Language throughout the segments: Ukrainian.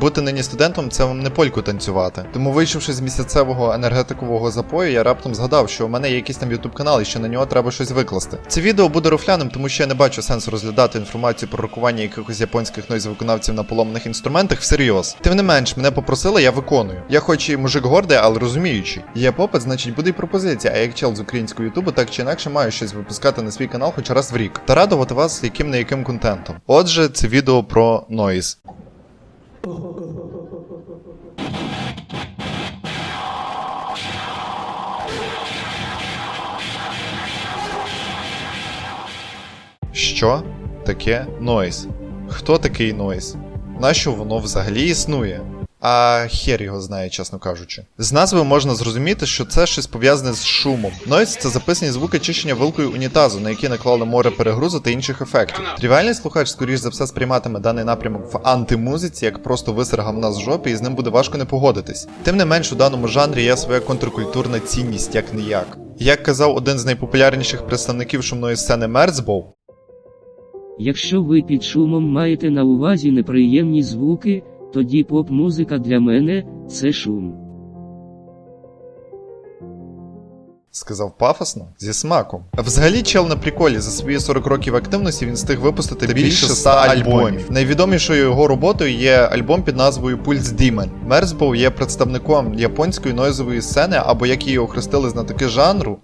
Бути нині студентом це вам не польку танцювати. Тому, вийшовши з місяцевого енергетикового запою, я раптом згадав, що у мене є якийсь там ютуб канал і що на нього треба щось викласти. Це відео буде рофляним, тому що я не бачу сенсу розглядати інформацію про рокування якихось японських нойз-виконавців на поломаних інструментах всерйоз. Тим не менш, мене попросили, я виконую. Я хоч і мужик гордий, але розуміючий. Є попит, значить буде й пропозиція. А як чел з українського ютубу, так чи інакше маю щось випускати на свій канал хоч раз в рік. Та радувати вас яким не яким контентом. Отже, це відео про нойз. Що таке нойз? Хто такий нойз? Нащо воно взагалі існує? А хер його знає, чесно кажучи. З назви можна зрозуміти, що це щось пов'язане з шумом. Нойз це записані звуки чищення вилкою унітазу, на які наклали море перегрузу та інших ефектів. Тривіальний слухач, скоріш за все, сприйматиме даний напрямок в антимузиці як просто висер гавна з жопи, і з ним буде важко не погодитись. Тим не менш, у даному жанрі є своя контркультурна цінність, як не як. Як казав один з найпопулярніших представників шумної сцени Мерцбоу, Якщо ви під шумом маєте на увазі неприємні звуки, тоді поп-музика для мене це шум. Сказав пафосно, зі смаком. Взагалі чел на приколі за свої 40 років активності він встиг випустити більше 100 альбомів. Найвідомішою його роботою є альбом під назвою Pulse Demon. Мерзбоу є представником японської нойзової сцени, або як її охрестили знатоки жанру.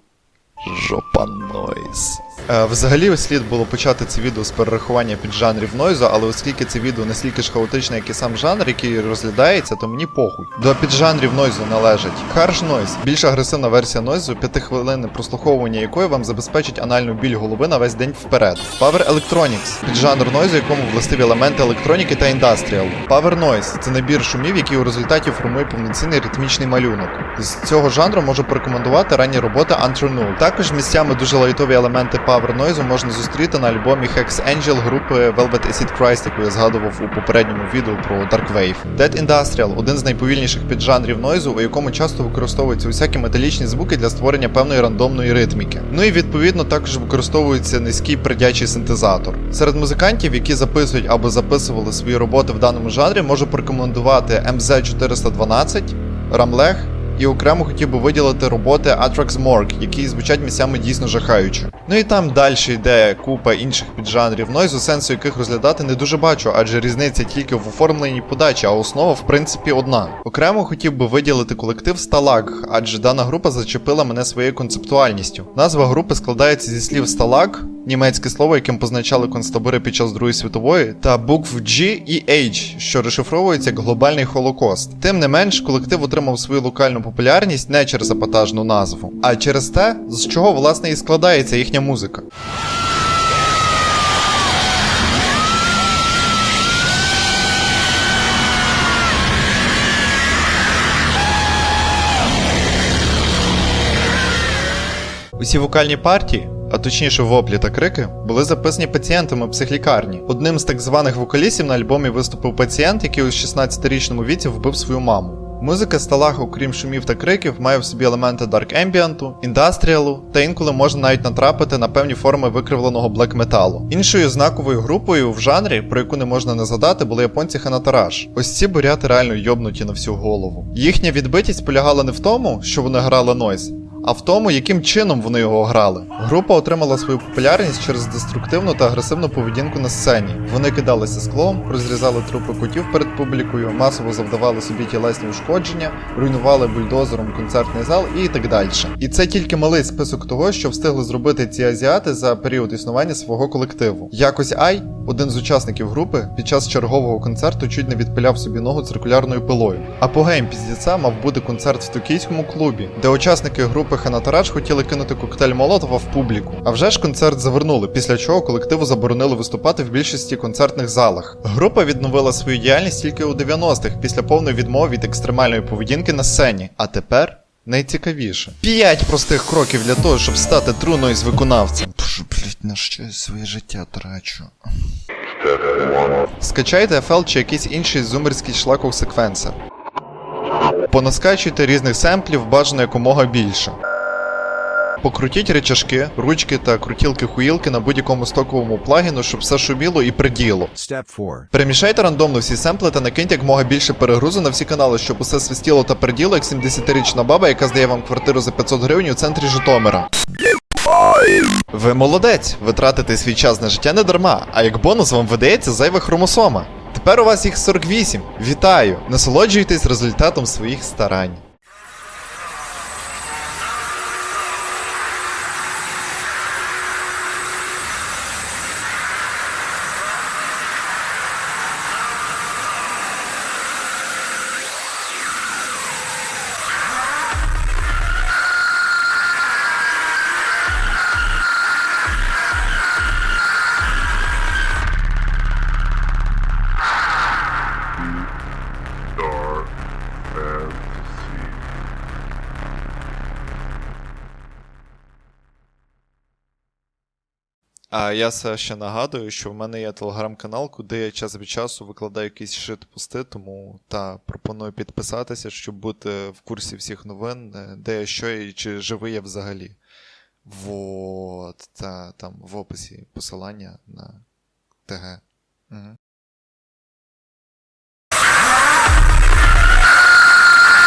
Жопа нойз. Е, Взагалі слід було почати це відео з перерахування піджанрів нойзу, але оскільки це відео настільки ж хаотичне, як і сам жанр, який розглядається, то мені похуй. До піджанрів нойзу належать Harsh Noise, більш агресивна версія нойзу, п'ятихвилинне прослуховування якої вам забезпечить анальну біль голови на весь день вперед. Power Electronics піджанр нойзу, якому властиві елементи електроніки та індастріал. Power Noise це набір шумів, який у результаті формує повноцінний ритмічний малюнок. З цього жанру можу порекомендувати ранні роботи Antronul. Також місцями дуже лайтові елементи Power Noise можна зустріти на альбомі Hex Angel групи Velvet Acid Christ, яку я згадував у попередньому відео про Dark Wave. Dead Industrial один з найповільніших піджанрів нойзу, у якому часто використовуються усякі металічні звуки для створення певної рандомної ритміки. Ну і відповідно також використовується низький придячий синтезатор. Серед музикантів, які записують або записували свої роботи в даному жанрі, можу порекомендувати MZ412, Рамлех і окремо хотів би виділити роботи Atrax Morg, які звучать місцями дійсно жахаюче. Ну і там далі йде купа інших піджанрів нойзу, сенсу яких розглядати не дуже бачу, адже різниця тільки в оформленні подачі, а основа в принципі одна. Окремо хотів би виділити колектив Stalag, адже дана група зачепила мене своєю концептуальністю. Назва групи складається зі слів Stalag, німецьке слово, яким позначали концтабори під час Другої світової, та букв G і H, що розшифровується як глобальний холокост. Тим не менш, колектив отримав свою локальну популярність не через епатажну назву, а через те, з чого власне і складається їхня музика. Усі вокальні партії, а точніше воплі та крики, були записані пацієнтами психлікарні. Одним з так званих вокалістів на альбомі виступив пацієнт, який у 16-річному віці вбив свою маму. Музика Сталага, окрім шумів та криків, має в собі елементи дарк ембіанту, індастріалу, та інколи можна навіть натрапити на певні форми викривленого блек металу. Іншою знаковою групою в жанрі, про яку не можна не згадати, були японці Ханатараш. Ось ці буряти реально йобнуті на всю голову. Їхня відбитість полягала не в тому, що вони грали нойз, а в тому, яким чином вони його грали. Група отримала свою популярність через деструктивну та агресивну поведінку на сцені. Вони кидалися склом, розрізали трупи котів перед публікою, масово завдавали собі тілесні ушкодження, руйнували бульдозером концертний зал і так далі. І це тільки малий список того, що встигли зробити ці азіати за період існування свого колективу. Якось Ай, один з учасників групи, під час чергового концерту чуть не відпиляв собі ногу циркулярною пилою. Апогеєм піздіця мав бути концерт в токійському клубі, де учасники групи Ханатарач хотіли кинути коктейль Молотова в публіку. А вже ж концерт завернули, після чого колективу заборонили виступати в більшості концертних залах. Група відновила свою діяльність тільки у 90-х після повної відмови від екстремальної поведінки на сцені. А тепер. Найцікавіше. П'ять простих кроків для того, щоб стати труною з виконавцем. Боже, блять, на що я своє життя трачу. Скачайте FL чи якийсь інший зумерський шлаков секвенсор. Понаскачуйте різних семплів, бажано якомога більше. Покрутіть речашки, ручки та крутілки-хуїлки на будь-якому стоковому плагіну, щоб все шуміло і приділо. Step 4. Перемішайте рандомно всі семпли та накиньте якмога більше перегрузу на всі канали, щоб усе свистіло та приділо, як 70-річна баба, яка здає вам квартиру за 500 гривень у центрі Житомира. Ви молодець, ви тратите свій час на життя не дарма, а як бонус вам видається зайва хромосома. Тепер у вас їх 48. Вітаю! Насолоджуйтесь результатом своїх старань. А я все ще нагадую, що в мене є телеграм-канал, куди я час від часу викладаю якісь шит-пости, тому та пропоную підписатися, щоб бути в курсі всіх новин, е, де я що і чи живий я взагалі. Вот, та там в описі посилання на ТГ. Угу.